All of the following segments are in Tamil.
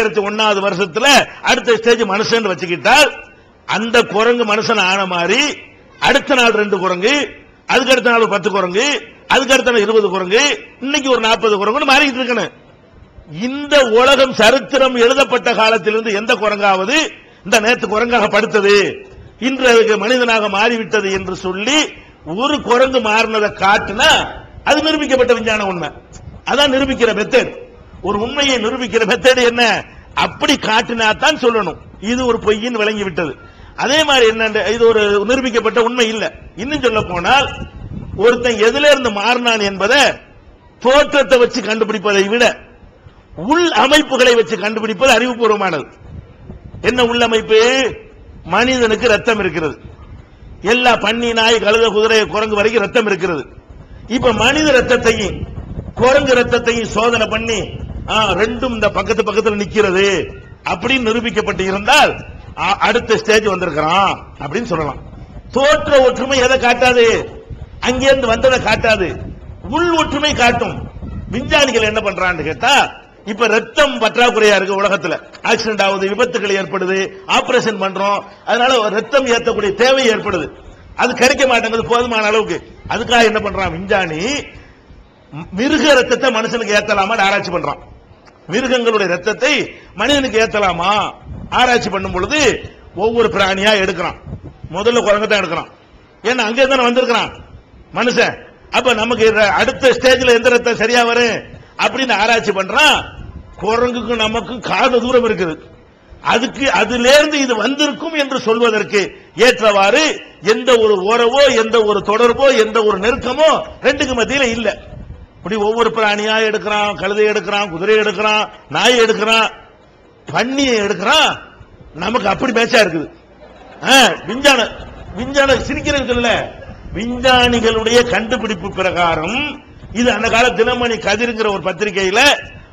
ரெண்டாயிரத்தி ஒன்னாவது வருஷத்துல அடுத்த ஸ்டேஜ் மனுஷன் வச்சுக்கிட்டால் அந்த குரங்கு மனுஷன் ஆன மாதிரி அடுத்த நாள் ரெண்டு குரங்கு அதுக்கு அடுத்த நாள் பத்து குரங்கு அதுக்கு அடுத்த நாள் இருபது குரங்கு இன்னைக்கு ஒரு நாற்பது குரங்குன்னு மாறிக்கிட்டு இருக்கணும். இந்த உலகம் சரித்திரம் எழுதப்பட்ட காலத்திலிருந்து எந்த குரங்காவது இந்த நேத்து குரங்காக படுத்தது இன்று அதுக்கு மனிதனாக மாறிவிட்டது என்று சொல்லி ஒரு குரங்கு மாறினதை காட்டுனா அது நிரூபிக்கப்பட்ட விஞ்ஞான உண்மை. அதான் நிரூபிக்கிற மெத்தட் ஒரு உண்மையை நிரூபிக்கிற மெத்தட் என்ன? அப்படி காட்டினா தான் சொல்லணும். இது ஒரு பொய்யின் விளங்கி விட்டது. அதே மாதிரி என்ன இது ஒரு நிரூபிக்கப்பட்ட உண்மை இல்ல. இன்னும் சொல்ல போனால் ஒருத்தன் எதுல இருந்து மாறினான் என்பதை தோற்றத்தை வச்சு கண்டுபிடிப்பதை விட உள் அமைப்புகளை வச்சு கண்டுபிடிப்பது அறிவுபூர்வமானது. என்ன உள்ளமைப்பு மனிதனுக்கு ரத்தம் இருக்கிறது. எல்லா பண்ணி நாய் கழுத குதிரை குரங்கு வரைக்கும் ரத்தம் இருக்கிறது. இப்ப மனித ரத்தத்தையும் குரங்கு ரத்தத்தையும் சோதனை பண்ணி ரெண்டும் இந்த பக்கத்து பக்கத்தில் நிக்கிறது அப்படின்னு நிரூபிக்கப்பட்டு இருந்தால் அடுத்த ஸ்டேஜ் வந்திருக்கிறான் அப்படின்னு சொல்லலாம். தோற்ற ஒற்றுமை எதை காட்டாது? அங்கிருந்து வந்ததை காட்டாது. உள் ஒற்றுமை காட்டும். விஞ்ஞானிகள் என்ன பண்றான்னு கேட்டா இப்ப ரத்தம் பற்றாக்குறையா இருக்கு உலகத்துல. ஆக்சிடென்ட் ஆகுது விபத்துகள் ஏற்படுது ஆபரேஷன் பண்றோம். அதனால ரத்தம் ஏற்றக்கூடிய தேவை ஏற்படுது. அது கிடைக்க மாட்டேங்குது போதுமான அளவுக்கு. அதுக்காக என்ன பண்றான் விஞ்ஞானி? மிருக ரத்தத்தை மனுஷனுக்கு ஏத்தலாமா ஆராய்ச்சி பண்றான். மிருகங்களுடைய ரத்தத்தை மனிதனுக்கு ஏத்தலாமா? ஆராய்ச்சி பண்ணும் பொழுது ஒவ்வொரு பிராணியா எடுக்கிறான். முதல்ல குரங்கு தான் எடுக்கிறான். ஏன்னா அங்கே தானே வந்திருக்கிறான். மனுஷன் அப்ப நமக்கு அடுத்த ஸ்டேஜ்ல எந்த ரத்தம் சரியா வரும்? அப்படின்னு ஆராய்ச்சி பண்றான். குரங்குக்கும் நமக்கும் காத தூரம் இருக்குது. அதுக்கு அதிலிருந்து இது வந்திருக்கும் என்று சொல்வதற்கு ஏற்றவாறு எந்த ஒரு உறவோ எந்த ஒரு தொடர்போ எந்த ஒரு நெருக்கமோ ரெண்டுக்கு மத்தியில இல்லை. இப்படி ஒவ்வொரு பிராணியா எடுக்கிறான் கழுதை எடுக்கிறான் குதிரை எடுக்கிறான் நாய் எடுக்கிறான் பன்னியை எடுக்கிறான். நமக்கு அப்படி மேட்சா இருக்குது. ஆ, விஞ்ஞான விஞ்ஞான சிரிக்கிறது இல்ல விஞ்ஞானிகளுடைய கண்டுபிடிப்பு பிரகாரம் இது அந்த கால தினமணி கதிர்ங்கிற ஒரு பத்திரிகையில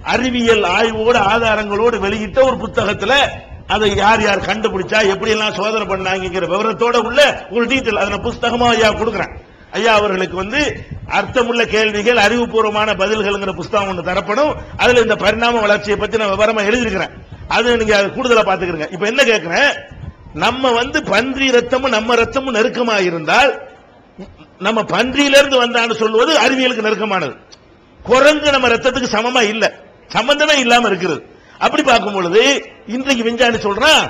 அறிவியல் ஆய்வோடு ஆதாரங்களோடு வெளியிட்ட ஒரு புத்தகத்துல அதை யார் யார் கண்டுபிடிச்சா எப்படி எல்லாம் சோதனை பண்ணாங்கிற விவரத்தோட உள்ள ஒரு டீட்டெயில் அதை புஸ்தகமா ஐயா கொடுக்குறேன். ஐயா அவர்களுக்கு வந்து அர்த்தமுள்ள கேள்விகள் அறிவுபூர்வமான பதில்கள்ங்கிற புஸ்தகம் ஒன்று தரப்படும். அதுல இந்த பரிணாம வளர்ச்சியை பத்தி நான் விவரமா எழுதியிருக்கிறேன். அது நீங்க கூடுதலா பாத்துக்கிறீங்க இப்ப என்ன கேட்கிறேன் நம்ம வந்து பன்றி ரத்தமும் நம்ம ரத்தமும் நெருக்கமா இருந்தால் நம்ம பன்றியிலிருந்து வந்தான்னு சொல்லுவது அறிவியலுக்கு நெருக்கமானது. குரங்கு நம்ம ரத்தத்துக்கு சமமா இல்ல. சம்பந்தமே இல்லாம இருக்கிறது அப்படி பார்க்கும் பொழுது இன்றைக்கு விஞ்ஞானி சொல்றான்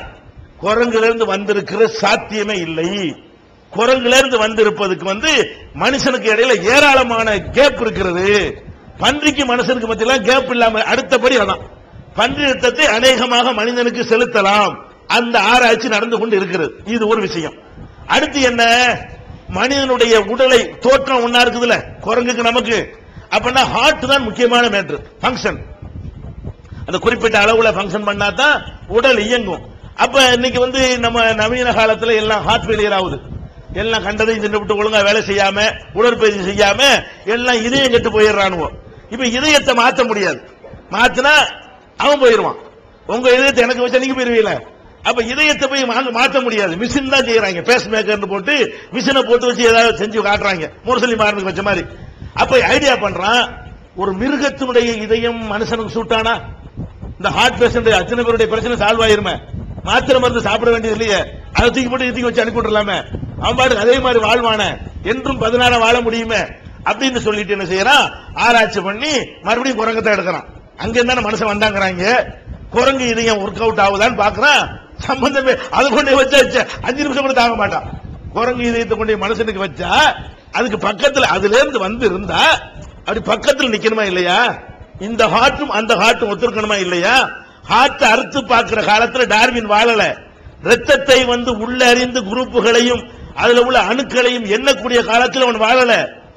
குரங்குல இருந்து வந்திருக்கிற சாத்தியமே இல்லை. குரங்குல இருந்து வந்திருப்பதுக்கு வந்து மனுஷனுக்கு இடையில ஏராளமான கேப் இருக்கிறது. பன்றிக்கு மனுஷனுக்கு மத்தியில கேப் இல்லாம அடுத்தபடி அதான் பன்றி ரத்தத்தை அநேகமாக மனிதனுக்கு செலுத்தலாம். அந்த ஆராய்ச்சி நடந்து கொண்டு இருக்கிறது. இது ஒரு விஷயம். அடுத்து என்ன? மனிதனுடைய உடலை தோற்றம் ஒன்னா இருக்குதுல்ல? குரங்குக்கு நமக்கு. அப்படின்னா ஹார்ட் தான் முக்கியமான மேட்ரு ஃபங்க்ஷன் அந்த குறிப்பிட்ட அளவுல ஃபங்க்ஷன் பண்ணா தான் உடல் இயங்கும். அப்ப இன்னைக்கு வந்து நம்ம நவீன காலத்துல எல்லாம் ஹார்ட் ஃபெயிலியர் ஆகுது. எல்லாம் கண்டதையும் தின்னுவிட்டு ஒழுங்கா வேலை செய்யாம உடற்பயிற்சி செய்யாம எல்லாம் இதயம் கெட்டு போயிடுறானுவோ. இப்ப இதயத்தை மாத்த முடியாது. மாத்தினா அவன் போயிருவான் உங்க இதயத்தை எனக்கு வச்சா நீங்க போயிருவீல அப்ப இதயத்தை போய் மாற்ற முடியாது. மிஷின் தான் செய்யறாங்க பேஸ் மேக்கர்னு போட்டு மிஷினை போட்டு வச்சு ஏதாவது செஞ்சு காட்டுறாங்க. முரசலி மாறனுக்கு வச்ச மாதிரி. அப்ப ஐடியா பண்றான் ஒரு மிருகத்தினுடைய இதயம் மனுஷனுக்கு சூட்டானா இந்த ஹார்ட் பேஷண்ட் அத்தனை பேருடைய பிரச்சனை சால்வ் ஆயிருமே. மாத்திரை மருந்து சாப்பிட வேண்டியது இல்லையே. அதை தூக்கி போட்டு தூக்கி வச்சு அனுப்பி விட்டுலாமே அவன் அதே மாதிரி வாழ்வான என்றும் பதினாறு வாழ முடியுமே அப்படின்னு சொல்லிட்டு என்ன செய்யறான் ஆராய்ச்சி பண்ணி மறுபடியும் குரங்கத்தை எடுக்கிறான். அங்க இருந்தானே மனுஷன் வந்தாங்கிறாங்க. குரங்கு இதயம் ஒர்க் அவுட் ஆகுதான்னு பாக்குறான் சம்பந்தமே அதை கொண்டு வச்சா வச்சா, அஞ்சு நிமிஷம் கூட தாங்க மாட்டான். குரங்கு இதயத்தை கொண்டு மனுஷனுக்கு வச்சா அதுக்கு பக்கத்துல அதுல இருந்து வந்து இருந்தா அப்படி பக்கத்துல நிக்கணுமா இல்லையா? இந்த ஹார்ட்டும் அந்த ஹார்ட்டும் ஒத்துருக்கணுமா இல்லையா? ஹார்ட் அறுத்து பார்க்கிற காலத்துல டார்வின் வாழல. ரத்தத்தை வந்து உள்ளறிந்து குரூப்புகளையும் அதுல உள்ள அணுக்களையும் எண்ணக்கூடிய காலத்தில் அவன் வாழல.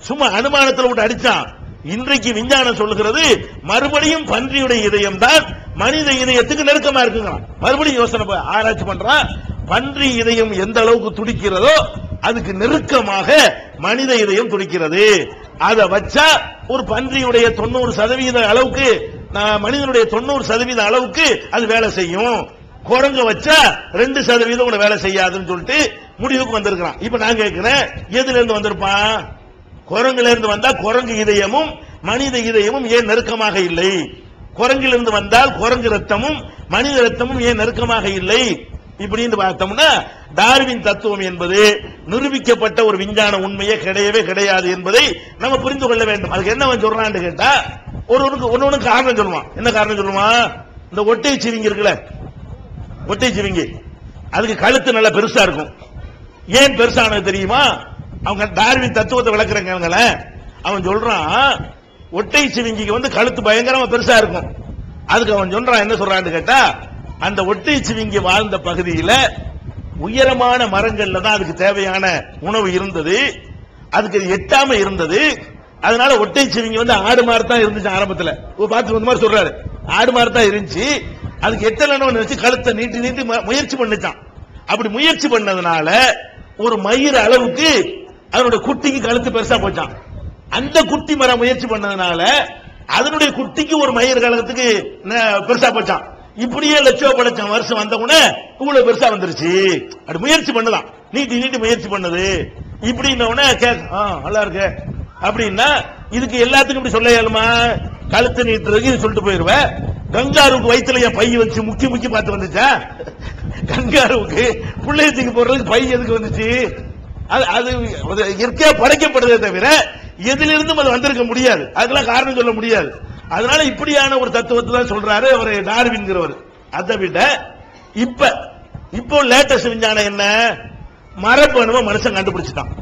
சும்மா அனுமானத்தில் விட்டு அடிச்சான். இன்றைக்கு விஞ்ஞானம் சொல்லுகிறது மறுபடியும் பன்றியுடைய இதயம் தான் மனித இதயத்துக்கு நெருக்கமா இருக்குங்கிறான். மறுபடியும் யோசனை ஆராய்ச்சி பண்றான் பன்றி இதயம் எந்த அளவுக்கு துடிக்கிறதோ அதுக்கு நெருக்கமாக மனித இதயம் துடிக்கிறது. அதை வச்சா ஒரு பன்றியுடைய தொண்ணூறு சதவீத அளவுக்கு நான் மனிதனுடைய தொண்ணூறு சதவீத அளவுக்கு அது வேலை செய்யும். குரங்க வச்சா ரெண்டு சதவீதம் கூட வேலை செய்யாதுன்னு சொல்லிட்டு முடிவுக்கு வந்திருக்கிறான். இப்ப நான் கேட்கிறேன் எதுல இருந்து வந்திருப்பான் குரங்குல இருந்து வந்தா குரங்கு இதயமும் மனித இதயமும் ஏன் நெருக்கமாக இல்லை? குரங்கிலிருந்து வந்தால் குரங்கு ரத்தமும் மனித ரத்தமும் ஏன் நெருக்கமாக இல்லை? இப்படின்னு பார்த்தோம்னா டார்வின் தத்துவம் என்பது நிரூபிக்கப்பட்ட ஒரு விஞ்ஞான உண்மையே கிடையவே கிடையாது என்பதை நம்ம புரிந்து கொள்ள வேண்டும். அதுக்கு என்ன சொல்றான்னு கேட்டா ஒருவனுக்கு ஒன்னு காரணம் சொல்லுவான். என்ன காரணம் சொல்லுவான் இந்த ஒட்டை சிவிங்கி இருக்குல்ல ஒட்டை சிவிங்கி. அதுக்கு கழுத்து நல்லா பெருசா இருக்கும். ஏன் பெருசானது தெரியுமா? அவங்க டார்வின் தத்துவத்தை விளக்குறங்க அவன் சொல்றான் ஒட்டை சிவிங்கிக்கு வந்து கழுத்து பயங்கரமா பெருசா இருக்கும். அதுக்கு அவன் சொல்றான் என்ன சொல்றான்னு கேட்டா அந்த ஒட்டை சிவிங்கி வாழ்ந்த பகுதியில உயரமான மரங்கள்ல தான் அதுக்கு தேவையான உணவு இருந்தது. அதுக்கு எட்டாம இருந்தது. அதனால ஒட்டை சிவிங்கி வந்து ஆடு மாதிரி தான் இருந்துச்சு ஆரம்பத்துல. பார்த்து வந்த மாதிரி சொல்றாரு. ஆடு மாதிரி தான் இருந்துச்சு. அதுக்கு எட்டலன்னு நினைச்சு கழுத்தை நீட்டி நீட்டி முயற்சி பண்ணிச்சான். அப்படி முயற்சி பண்ணதுனால ஒரு மயிர் அளவுக்கு அதனுடைய குட்டிக்கு கழுத்து பெருசா போச்சான் அந்த குட்டி மரம் முயற்சி பண்ணதுனால அதனுடைய குட்டிக்கு ஒரு மயிர் கழகத்துக்கு ந- பெருசா போச்சான் இப்படியே லட்சம் லட்சம் வருஷம் வந்த உடனே இவ்வளவு பெருசா வந்துருச்சு. அப்படி முயற்சி பண்ணுதான் நீட்டி நீட்டி முயற்சி பண்ணது. இப்படின்ன உடனே நல்லா இருக்கு. அப்படின்னா இதுக்கு எல்லாத்துக்கும் இப்படி சொல்ல இயலுமா? கழுத்து நீட்டுறதுக்கு சொல்லிட்டு போயிருவேன் கங்காருக்கு வயிற்றுல என் பை வச்சு முக்கி முக்கி பார்த்து வந்துச்சா? கங்காருவுக்கு பிள்ளையத்துக்கு போடுறதுக்கு பை எதுக்கு வந்துச்சு? அது அது அது இயற்கையா படைக்கப்படுதே தவிர எதிலிருந்தும் அது வந்திருக்க முடியாது. அதுக்கெல்லாம் காரணம் சொல்ல முடியாது. அதனால இப்படியான ஒரு தத்துவத்தை தான் சொல்றாரு அவர் டார்வின்கிறவர் அதை விட இப்ப இப்போ லேட்டஸ்ட் விஞ்ஞானம் என்ன? மரபணுவை மனுஷன் கண்டுபிடிச்சிட்டான்.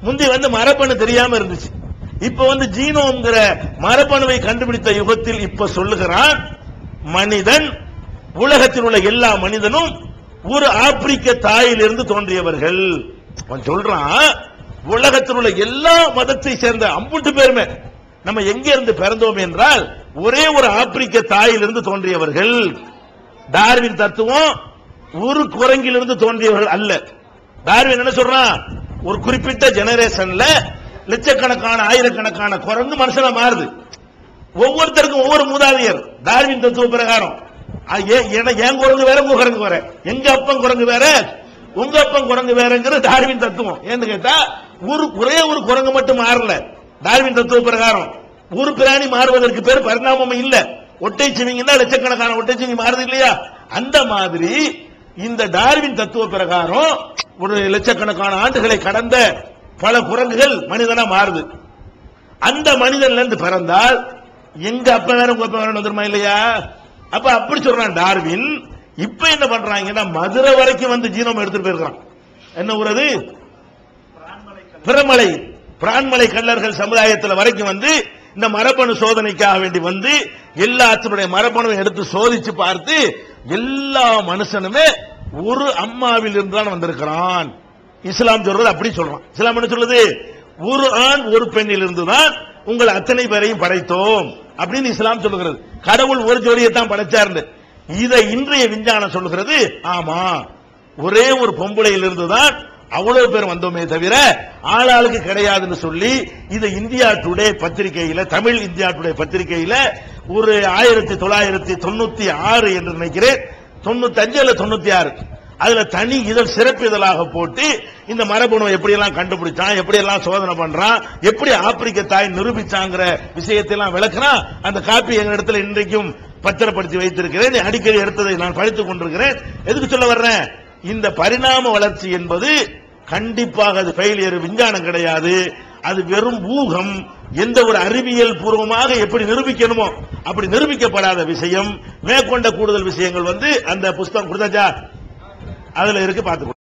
முந்தி வந்து மரபணு தெரியாம இருந்துச்சு. இப்ப வந்து ஜீனோங்கிற மரபணுவை கண்டுபிடித்த யுகத்தில் இப்ப சொல்லுகிறான் மனிதன் உலகத்தில் உள்ள எல்லா மனிதனும் ஒரு ஆப்பிரிக்க தாயிலிருந்து தோன்றியவர்கள். அவன் சொல்றான் உலகத்தில் உள்ள எல்லா மதத்தை சேர்ந்த அம்புட்டு பேருமே நம்ம எங்க இருந்து பிறந்தோம் என்றால் ஒரே ஒரு ஆப்பிரிக்க தாயிலிருந்து தோன்றியவர்கள். டார்வின் தத்துவம் ஒரு குரங்கிலிருந்து தோன்றியவர்கள் அல்ல. டார்வின் என்ன சொல்றான்? ஒரு குறிப்பிட்ட ஜெனரேஷன்ல லட்சக்கணக்கான ஆயிரக்கணக்கான குரங்கு மனுஷனா மாறுது. ஒவ்வொருத்தருக்கும் ஒவ்வொரு மூதாதையர். டார்வின் தத்துவ பிரகாரம். அ, என் குரங்கு வேற? உங்க குரங்கு வேற. எங்க அப்பன் குரங்கு வேற? உங்க அப்பன் குரங்கு வேறங்கிறது டார்வின் தத்துவம். ஏன்னு கேட்டா ஒரு ஒரே ஒரு குரங்கு மட்டும் மாறல. டார்வின் தத்துவ பிரகாரம். ஒரு பிராணி மாறுவதற்கு பேர் பரிணாமம் இல்ல. ஒட்டை சிவிங்கன்னா லட்சக்கணக்கான ஒட்டை சிவிங்கி மாறுது இல்லையா? அந்த மாதிரி இந்த டார்வின் தத்துவ பிரகாரம் ஒரு லட்சக்கணக்கான ஆண்டுகளை கடந்த பல குரங்குகள் மனிதனா மாறுது. அந்த மனிதன்ல இருந்து பிறந்தால் எங்க அப்ப வேற உங்க அப்ப வேற வந்துருமா இல்லையா? அப்ப அப்படி சொல்றான் டார்வின். இப்ப என்ன பண்றாங்கன்னா மதுரை வரைக்கும் வந்து ஜீனோம் எடுத்துட்டு போயிருக்கான் என்ன ஊரது பிரமலை பிரான்மலை கல்லர்கள் சமுதாயத்தில் வரைக்கும் வந்து இந்த மரபணு சோதனைக்காக வேண்டி வந்து எல்லாத்தினுடைய மரபணுவை எடுத்து சோதிச்சு பார்த்து எல்லா மனுஷனுமே ஒரு அம்மாவில் இருந்தான் வந்திருக்கிறான். இஸ்லாம் சொல்றது அப்படி சொல்றான். இஸ்லாம் என்ன சொல்றது ஒரு ஆண் ஒரு பெண்ணில் இருந்துதான் உங்கள் அத்தனை பேரையும் படைத்தோம் அப்படின்னு இஸ்லாம் சொல்லுகிறது. கடவுள் ஒரு ஜோடியை தான் படைச்சார்னு. இதை இன்றைய விஞ்ஞானம் சொல்லுகிறது ஆமா ஒரே ஒரு பொம்பளையிலிருந்து தான் அவ்வளவு பேர் வந்தோமே தவிர ஆளாளுக்கு கிடையாதுன்னு சொல்லி இதை இந்தியா டுடே பத்திரிகையில தமிழ் இந்தியா டுடே பத்திரிகையில ஒரு ஆயிரத்தி தொள்ளாயிரத்தி தொண்ணூத்தி ஆறு என்று நினைக்கிறேன். தொண்ணூத்தி அஞ்சு அல்ல தொண்ணூத்தி ஆறு. அதுல தனி இதழ் சிறப்பு இதழாக போட்டு இந்த மரபணு எப்படி எல்லாம் கண்டுபிடிச்சான் எப்படி எல்லாம் சோதனை பண்றான் எப்படி ஆப்பிரிக்க தாய் நிரூபிச்சாங்கிற விஷயத்தை எல்லாம் விளக்குறான் அந்த காப்பி எங்க இடத்துல இன்றைக்கும் பத்திரப்படுத்தி வைத்திருக்கிறேன். அடிக்கடி எடுத்ததை நான் படித்துக் கொண்டிருக்கிறேன். எதுக்கு சொல்ல வர்றேன்? இந்த பரிணாம வளர்ச்சி என்பது கண்டிப்பாக அது ஃபெயிலியர் விஞ்ஞானம் கிடையாது. அது வெறும் ஊகம் எந்த ஒரு அறிவியல் பூர்வமாக எப்படி நிரூபிக்கணுமோ அப்படி நிரூபிக்கப்படாத விஷயம். மேற்கொண்ட கூடுதல் விஷயங்கள் வந்து அந்த புஸ்தகம் கொடுத்தாச்சா அதுல இருக்கு பார்த்துக்கோ